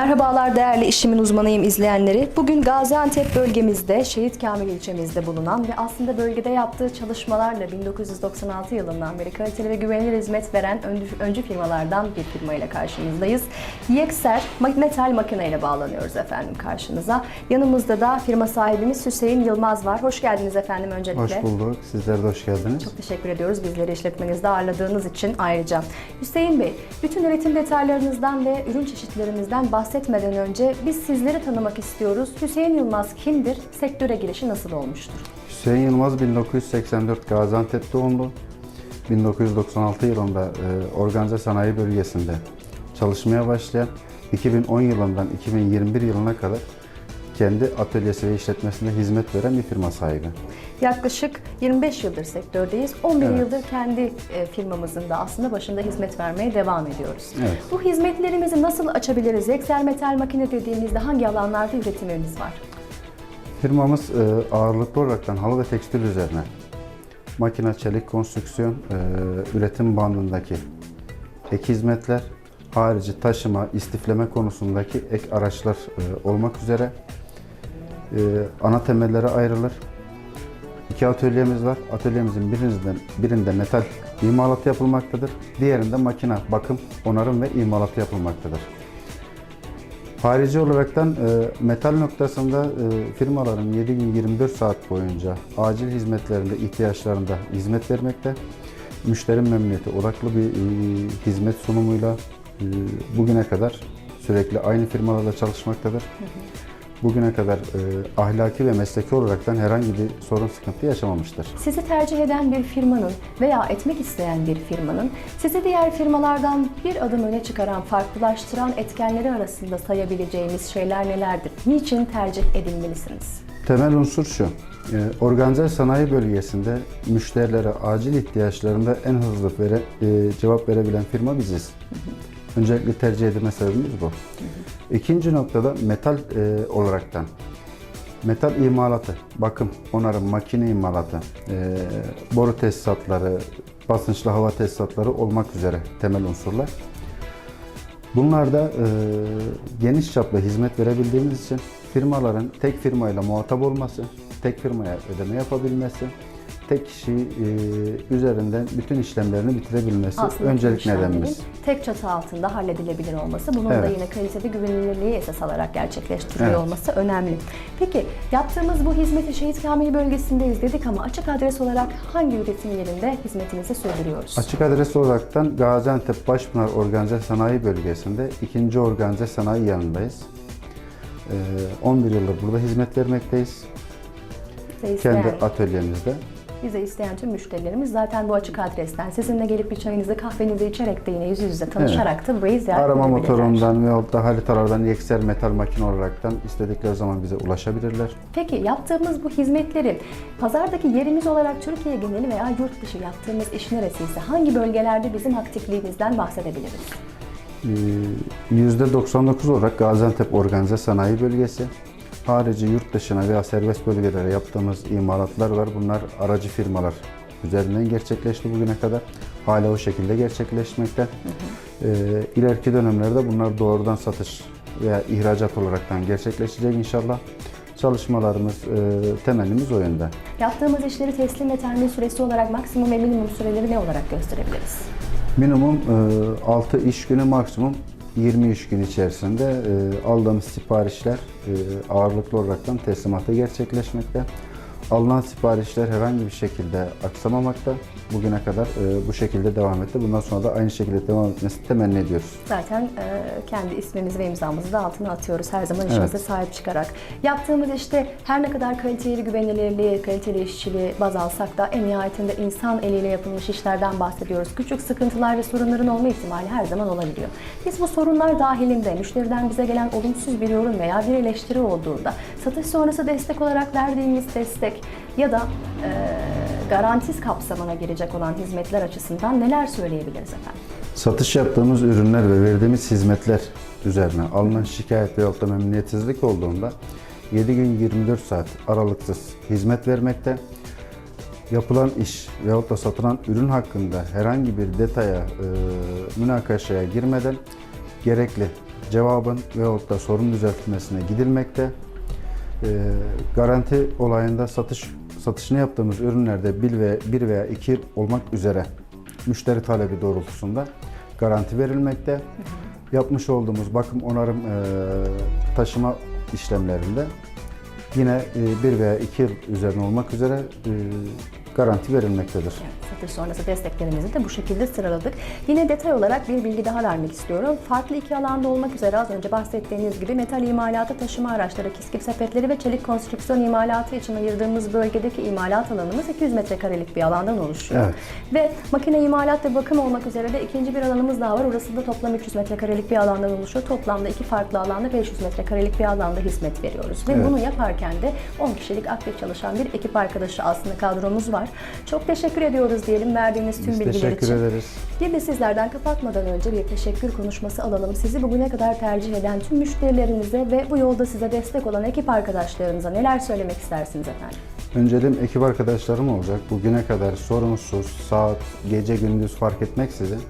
Merhabalar değerli işimin uzmanıyım izleyenleri. Bugün Gaziantep bölgemizde, Şehit Kamil ilçemizde bulunan ve aslında bölgede yaptığı çalışmalarla 1996 yılından beri kaliteli ve güvenilir hizmet veren öncü, öncü firmalardan bir firma ile karşınızdayız. Yekser Metal Makine ile bağlanıyoruz efendim karşınıza. Yanımızda da firma sahibimiz Hüseyin Yılmaz var. Hoş geldiniz efendim öncelikle. Hoş bulduk. Sizler de hoş geldiniz. Çok teşekkür ediyoruz bizleri işletmenizde ağırladığınız için ayrıca. Hüseyin Bey, bütün üretim detaylarınızdan ve ürün çeşitlerinizden bahsetmeden önce biz sizleri tanımak istiyoruz. Hüseyin Yılmaz kimdir? Sektöre girişi nasıl olmuştur? Hüseyin Yılmaz 1984 Gaziantep doğumlu. 1996 yılında e, organize sanayi bölgesinde çalışmaya başlayan 2010 yılından 2021 yılına kadar kendi atölyesi ve işletmesinde hizmet veren bir firma sahibi. Yaklaşık 25 yıldır sektördeyiz. 11 Evet. yıldır kendi e, firmamızın da aslında başında hizmet vermeye devam ediyoruz. Evet. Bu hizmetlerimizi nasıl açabiliriz? Yeksel metal makine dediğimizde hangi alanlarda üretimimiz var? Firmamız e, ağırlıklı olaraktan halı ve tekstil üzerine makine, çelik, konstrüksiyon, e, üretim bandındaki ek hizmetler, harici taşıma, istifleme konusundaki ek araçlar olmak üzere e, ana temellere ayrılır. İki atölyemiz var. Atölyemizin birinde, birinde metal imalatı yapılmaktadır. Diğerinde makine, bakım, onarım ve imalatı yapılmaktadır. Harici olaraktan e, metal noktasında e, firmaların 7 gün 24 saat boyunca acil hizmetlerinde ihtiyaçlarında hizmet vermekte. Müşteri memnuniyeti odaklı bir e, hizmet sunumuyla e, bugüne kadar sürekli aynı firmalarla çalışmaktadır. Bugüne kadar e, ahlaki ve mesleki olaraktan herhangi bir sorun sıkıntı yaşamamıştır. Sizi tercih eden bir firmanın veya etmek isteyen bir firmanın sizi diğer firmalardan bir adım öne çıkaran, farklılaştıran etkenleri arasında sayabileceğimiz şeyler nelerdir? Niçin tercih edilmelisiniz? Temel unsur şu, e, organize sanayi bölgesinde müşterilere acil ihtiyaçlarında en hızlı vere, e, cevap verebilen firma biziz. Öncelikle tercih edilme sebebimiz bu. İkinci noktada metal e, olaraktan, metal imalatı, bakım, onarım, makine imalatı, e, boru tesisatları, basınçlı hava tesisatları olmak üzere temel unsurlar. Bunlarda e, geniş çaplı hizmet verebildiğimiz için firmaların tek firmayla muhatap olması, tek firmaya ödeme yapabilmesi, tek kişi e, üzerinden bütün işlemlerini bitirebilmesi Aslında öncelik nedenimiz. tek çatı altında halledilebilir olması, bunun da Evet. yine kalitede güvenilirliği esas alarak gerçekleştiriliyor Evet. olması önemli. Peki yaptığımız bu hizmeti Şehit Kamil bölgesindeyiz dedik ama açık adres olarak hangi üretim yerinde hizmetimizi sürdürüyoruz? Açık adres olaraktan Gaziantep Başpınar Organize Sanayi Bölgesi'nde ikinci organize sanayi yanındayız. E, 11 yıldır burada hizmet vermekteyiz. Kendi atölyemizde. Bize isteyen tüm müşterilerimiz zaten bu açık adresten sizinle gelip bir çayınızı kahvenizi içerek de yine yüz yüze tanışarak da burayı ziyaret Arama motorundan veyahut da haritalardan yekser metal makine olaraktan istedikleri zaman bize ulaşabilirler. Peki yaptığımız bu hizmetleri pazardaki yerimiz olarak Türkiye geneli veya yurt dışı yaptığımız iş neresiyse hangi bölgelerde bizim aktifliğimizden bahsedebiliriz? Ee, %99 olarak Gaziantep Organize Sanayi Bölgesi. Harici yurt dışına veya serbest bölgelere yaptığımız imalatlar var. Bunlar aracı firmalar üzerinden gerçekleşti bugüne kadar. Hala o şekilde gerçekleşmekte. Ee, ileriki dönemlerde bunlar doğrudan satış veya ihracat olaraktan gerçekleşecek inşallah. Çalışmalarımız, e, temennimiz o yönde. Yaptığımız işleri teslim ve termin süresi olarak maksimum ve minimum süreleri ne olarak gösterebiliriz? Minimum 6 iş günü maksimum 20 iş gün içerisinde e, aldığımız siparişler e, ağırlıklı olaraktan teslimatı gerçekleşmekte. Alınan siparişler herhangi bir şekilde aksamamakta. Bugüne kadar e, bu şekilde devam etti. Bundan sonra da aynı şekilde devam etmesini temenni ediyoruz. Zaten e, kendi ismimizi ve imzamızı da altına atıyoruz her zaman işimize Evet. sahip çıkarak. Yaptığımız işte her ne kadar kaliteli güvenilirliği, kaliteli işçiliği baz alsak da en nihayetinde insan eliyle yapılmış işlerden bahsediyoruz. Küçük sıkıntılar ve sorunların olma ihtimali her zaman olabiliyor. Biz bu sorunlar dahilinde müşteriden bize gelen olumsuz bir yorum veya bir eleştiri olduğunda satış sonrası destek olarak verdiğimiz destek ya da e, garantiz kapsamına girecek olan hizmetler açısından neler söyleyebiliriz efendim? Satış yaptığımız ürünler ve verdiğimiz hizmetler üzerine alınan şikayet veyahut da memnuniyetsizlik olduğunda 7 gün 24 saat aralıksız hizmet vermekte. Yapılan iş veyahut da satılan ürün hakkında herhangi bir detaya, e, münakaşaya girmeden gerekli cevabın veyahut da sorun düzeltilmesine gidilmekte. Ee, garanti olayında satış satışını yaptığımız ürünlerde bir veya, bir veya iki olmak üzere müşteri talebi doğrultusunda garanti verilmekte. Yapmış olduğumuz bakım onarım e, taşıma işlemlerinde yine e, bir veya iki yıl üzerine olmak üzere e, garanti verilmektedir. Satış sonrası desteklerimizi de bu şekilde sıraladık. Yine detay olarak bir bilgi daha vermek istiyorum. Farklı iki alanda olmak üzere az önce bahsettiğiniz gibi metal imalatı, taşıma araçları, kiskif sepetleri ve çelik konstrüksiyon imalatı için ayırdığımız bölgedeki imalat alanımız 200 metrekarelik bir alandan oluşuyor. Evet. Ve makine imalat ve bakım olmak üzere de ikinci bir alanımız daha var. Orası da toplam 300 metrekarelik bir alandan oluşuyor. Toplamda iki farklı alanda 500 metrekarelik bir alanda hizmet veriyoruz. Ve Evet. bunu yaparken de 10 kişilik aktif çalışan bir ekip arkadaşı aslında kadromuz var. Çok teşekkür ediyoruz diyelim verdiğiniz tüm Biz bilgiler teşekkür için. ederiz. Bir de sizlerden kapatmadan önce bir teşekkür konuşması alalım. Sizi bugüne kadar tercih eden tüm müşterilerinize ve bu yolda size destek olan ekip arkadaşlarınıza neler söylemek istersiniz efendim? Önceliğim ekip arkadaşlarım olacak. Bugüne kadar sorunsuz, saat, gece gündüz fark etmeksizin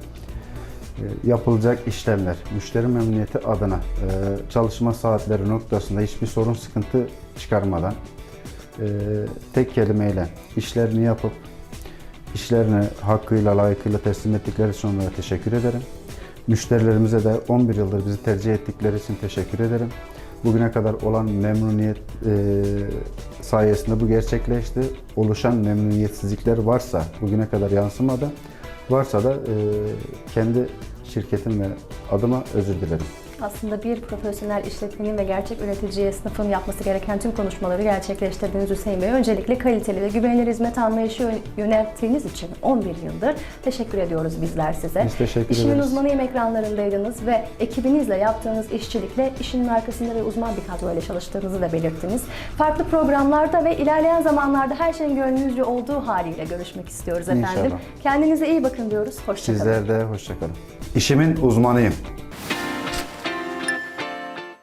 e, yapılacak işlemler, müşteri memnuniyeti adına e, çalışma saatleri noktasında hiçbir sorun, sıkıntı çıkarmadan e, tek kelimeyle işlerini yapıp işlerini hakkıyla, layıkıyla teslim ettikleri için onlara teşekkür ederim. Müşterilerimize de 11 yıldır bizi tercih ettikleri için teşekkür ederim. Bugüne kadar olan memnuniyet e, sayesinde bu gerçekleşti. Oluşan memnuniyetsizlikler varsa bugüne kadar yansımadı. Varsa da e, kendi şirketim ve adıma özür dilerim. Aslında bir profesyonel işletmenin ve gerçek üretici esnafın yapması gereken tüm konuşmaları gerçekleştirdiğiniz Hüseyin Bey. Öncelikle kaliteli ve güvenilir hizmet anlayışı yön- yönelttiğiniz için 11 yıldır teşekkür ediyoruz bizler size. Biz teşekkür İşinin ederiz. uzmanıyım ekranlarındaydınız ve ekibinizle yaptığınız işçilikle işinin arkasında ve uzman bir kadroyla çalıştığınızı da belirttiniz. Farklı programlarda ve ilerleyen zamanlarda her şeyin gönlünüzce olduğu haliyle görüşmek istiyoruz efendim. İnşallah. Kendinize iyi bakın diyoruz. Hoşçakalın. Sizler de hoşçakalın. İşimin uzmanıyım.